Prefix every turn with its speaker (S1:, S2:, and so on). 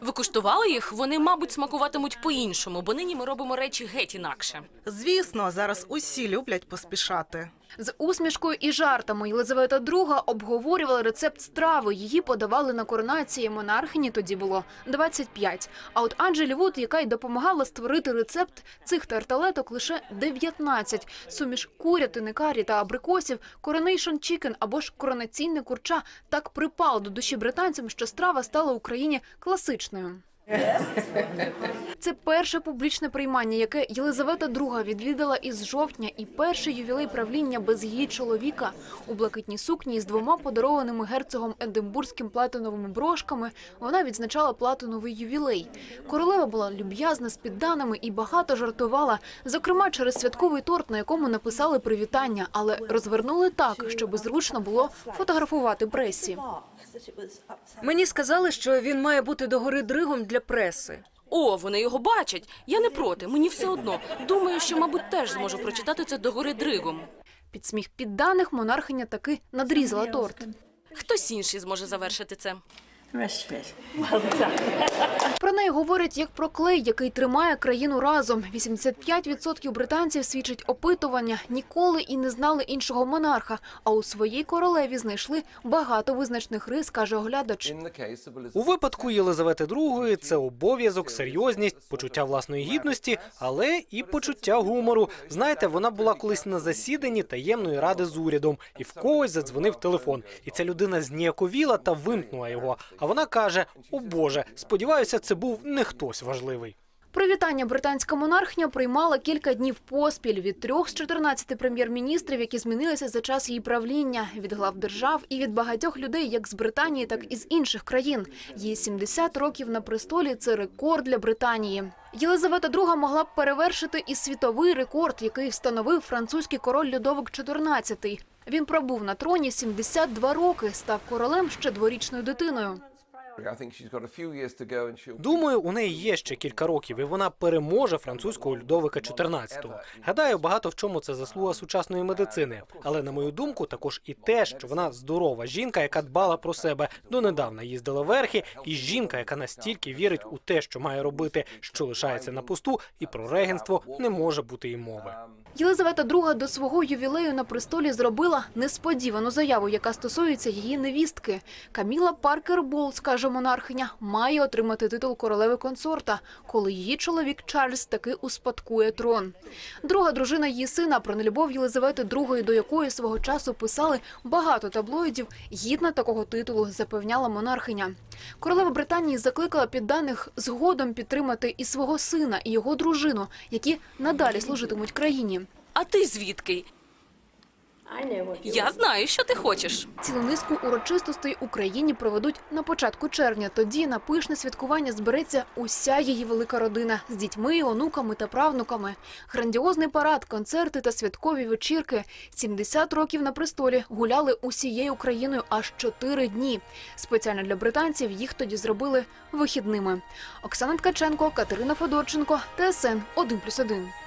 S1: Ви куштували їх? Вони, мабуть, смакуватимуть по-іншому, бо нині ми робимо речі геть інакше.
S2: Звісно, зараз усі люблять поспішати.
S3: З усмішкою і жартами Єлизавета II обговорювала рецепт страви. Її подавали на коронації. Монархині тоді було 25. А от Анджелі Вуд, яка й допомагала створити рецепт цих тарталеток, лише 19. Суміш курятини, карі та абрикосів, коронейшн чікен або ж коронаційне курча так припало до душі британцям, що страва стала Україні класичною. Це перше публічне приймання, яке Єлизавета II відвідала із жовтня, і перший ювілей правління без її чоловіка у блакитній сукні з двома подарованими герцогом Единбурзьким платиновими брошками. Вона відзначала платиновий ювілей. Королева була люб'язна з підданими і багато жартувала, зокрема через святковий торт, на якому написали привітання, але розвернули так, щоб зручно було фотографувати пресі.
S4: Мені сказали, що він має бути догори дригом для преси.
S1: О, вони його бачать. Я не проти, мені все одно. Думаю, що, мабуть, теж зможу прочитати це догори дригом.
S3: Під сміх підданих монархиня таки надрізала торт.
S1: Хтось інший зможе завершити це.
S3: Про неї говорять як про клей, який тримає країну разом. 85% британців свідчить опитування, ніколи і не знали іншого монарха. А у своїй королеві знайшли багато визначних рис, каже оглядач.
S5: У випадку Єлизавети II це обов'язок, серйозність, почуття власної гідності, але і почуття гумору. Знаєте, вона була колись на засіданні таємної ради з урядом, і в когось задзвонив телефон. І ця людина зніяковіла та вимкнула його. А вона каже: О Боже, сподіваюся, це був не хтось важливий.
S3: Привітання британська монархня приймала кілька днів поспіль від трьох з 14 прем'єр-міністрів, які змінилися за час її правління, від глав держав і від багатьох людей, як з Британії, так і з інших країн. Її 70 років на престолі це рекорд для Британії. Єлизавета II могла б перевершити і світовий рекорд, який встановив французький король Людовик XIV. Він пробув на троні 72 роки, став королем ще дворічною дитиною.
S5: Думаю, у неї є ще кілька років, і вона переможе французького Людовика XIV. Гадаю, багато в чому це заслуга сучасної медицини. Але на мою думку, також і те, що вона здорова жінка, яка дбала про себе донедавна їздила верхи, і жінка, яка настільки вірить у те, що має робити, що лишається на посту, і про регенство не може бути і мови.
S3: Єлизавета II до свого ювілею на престолі зробила несподівану заяву, яка стосується її невістки. Каміла Паркер Болс, каже монархиня, має отримати титул королеви консорта, коли її чоловік Чарльз таки успадкує трон. Друга дружина її сина про нелюбов Єлизавети II, до якої свого часу писали багато таблоїдів, гідна такого титулу, запевняла монархиня. Королева Британії закликала підданих згодом підтримати і свого сина, і його дружину, які надалі служитимуть країні.
S1: А ти звідки? Я знаю, що ти хочеш.
S3: Цілу низку урочистостей Україні проведуть на початку червня. Тоді на пишне святкування збереться уся її велика родина з дітьми, онуками та правнуками. Грандіозний парад, концерти та святкові вечірки. 70 років на престолі гуляли усією Україною аж 4 дні. Спеціально для британців їх тоді зробили вихідними. Оксана Ткаченко, Катерина Федорченко, ТСН 1+,1.